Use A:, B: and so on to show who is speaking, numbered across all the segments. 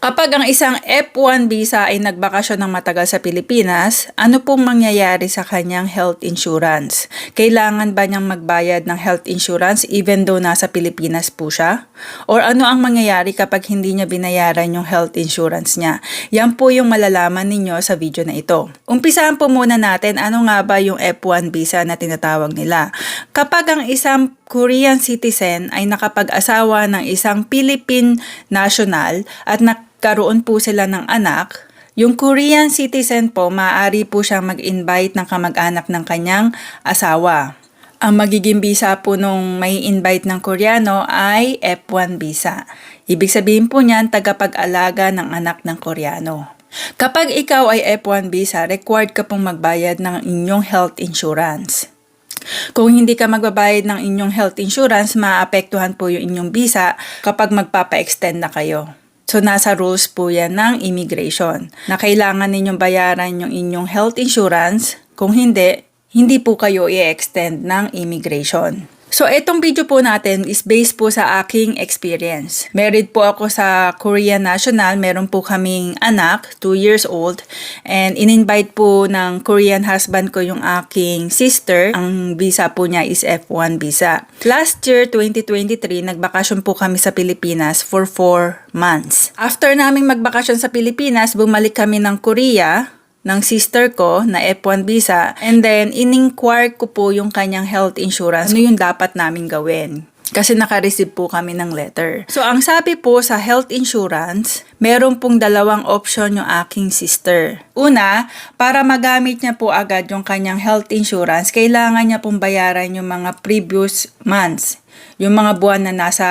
A: Kapag ang isang F1 visa ay nagbakasyon ng matagal sa Pilipinas, ano pong mangyayari sa kanyang health insurance? Kailangan ba niyang magbayad ng health insurance even though nasa Pilipinas po siya? Or ano ang mangyayari kapag hindi niya binayaran yung health insurance niya? Yan po yung malalaman ninyo sa video na ito. Umpisahan po muna natin ano nga ba yung F1 visa na tinatawag nila. Kapag ang isang Korean citizen ay nakapag-asawa ng isang Philippine national at nagkaroon po sila ng anak, yung Korean citizen po, maaari po siyang mag-invite ng kamag-anak ng kanyang asawa. Ang magiging visa po nung may invite ng Koreano ay F1 visa. Ibig sabihin po niyan, tagapag-alaga ng anak ng Koreano. Kapag ikaw ay F1 visa, required ka pong magbayad ng inyong health insurance. Kung hindi ka magbabayad ng inyong health insurance, maapektuhan po yung inyong visa kapag magpapa-extend na kayo. So, nasa rules po yan ng immigration na kailangan ninyong bayaran yung inyong health insurance. Kung hindi, hindi po kayo i-extend ng immigration. So, itong video po natin is based po sa aking experience. Married po ako sa Korean National. Meron po kaming anak, 2 years old. And in-invite po ng Korean husband ko yung aking sister. Ang visa po niya is F1 visa. Last year, 2023, nagbakasyon po kami sa Pilipinas for 4 months. After naming magbakasyon sa Pilipinas, bumalik kami ng Korea ng sister ko na F1 visa and then in-inquire ko po yung kanyang health insurance. Ano yung dapat namin gawin? Kasi naka-receive po kami ng letter. So, ang sabi po sa health insurance, meron pong dalawang option yung aking sister. Una, para magamit niya po agad yung kanyang health insurance, kailangan niya pong bayaran yung mga previous months yung mga buwan na nasa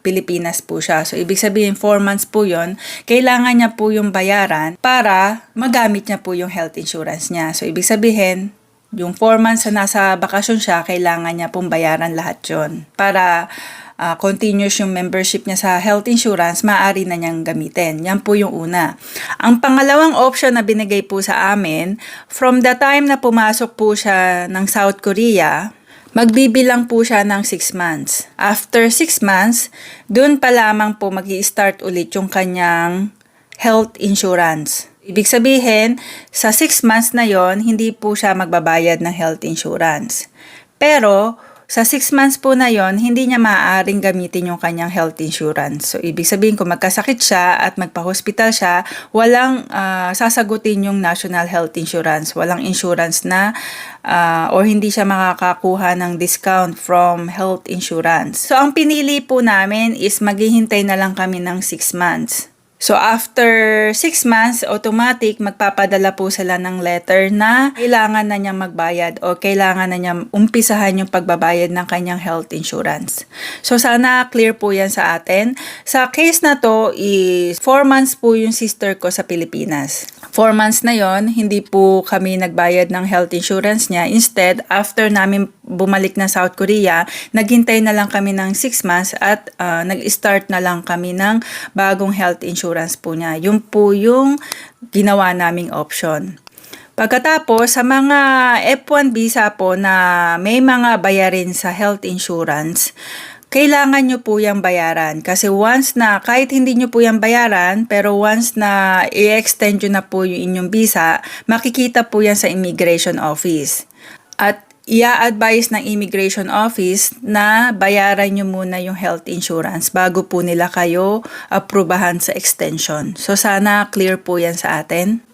A: Pilipinas po siya. So, ibig sabihin, 4 months po yon kailangan niya po yung bayaran para magamit niya po yung health insurance niya. So, ibig sabihin, yung 4 months na nasa bakasyon siya, kailangan niya pong bayaran lahat yon para uh, continuous yung membership niya sa health insurance, maaari na niyang gamitin. Yan po yung una. Ang pangalawang option na binigay po sa amin, from the time na pumasok po siya ng South Korea, magbibilang po siya ng 6 months. After 6 months, dun pa lamang po mag start ulit yung kanyang health insurance. Ibig sabihin, sa 6 months na yon hindi po siya magbabayad ng health insurance. Pero, sa 6 months po na yon hindi niya maaaring gamitin yung kanyang health insurance. So, ibig sabihin kung magkasakit siya at magpa-hospital siya, walang uh, sasagutin yung national health insurance. Walang insurance na uh, or hindi siya makakakuha ng discount from health insurance. So, ang pinili po namin is maghihintay na lang kami ng 6 months. So after 6 months, automatic magpapadala po sila ng letter na kailangan na niyang magbayad o kailangan na niyang umpisahan yung pagbabayad ng kanyang health insurance. So sana clear po yan sa atin. Sa case na to is 4 months po yung sister ko sa Pilipinas. 4 months na yon hindi po kami nagbayad ng health insurance niya. Instead, after namin bumalik na South Korea, naghintay na lang kami ng 6 months at uh, nag-start na lang kami ng bagong health insurance po niya. Yun po yung ginawa naming option. Pagkatapos, sa mga F1 visa po na may mga bayarin sa health insurance, kailangan nyo po yung bayaran. Kasi once na, kahit hindi nyo po yung bayaran, pero once na i-extend nyo na po yung inyong visa, makikita po yan sa immigration office. At i-advise ng immigration office na bayaran nyo muna yung health insurance bago po nila kayo aprubahan sa extension. So sana clear po yan sa atin.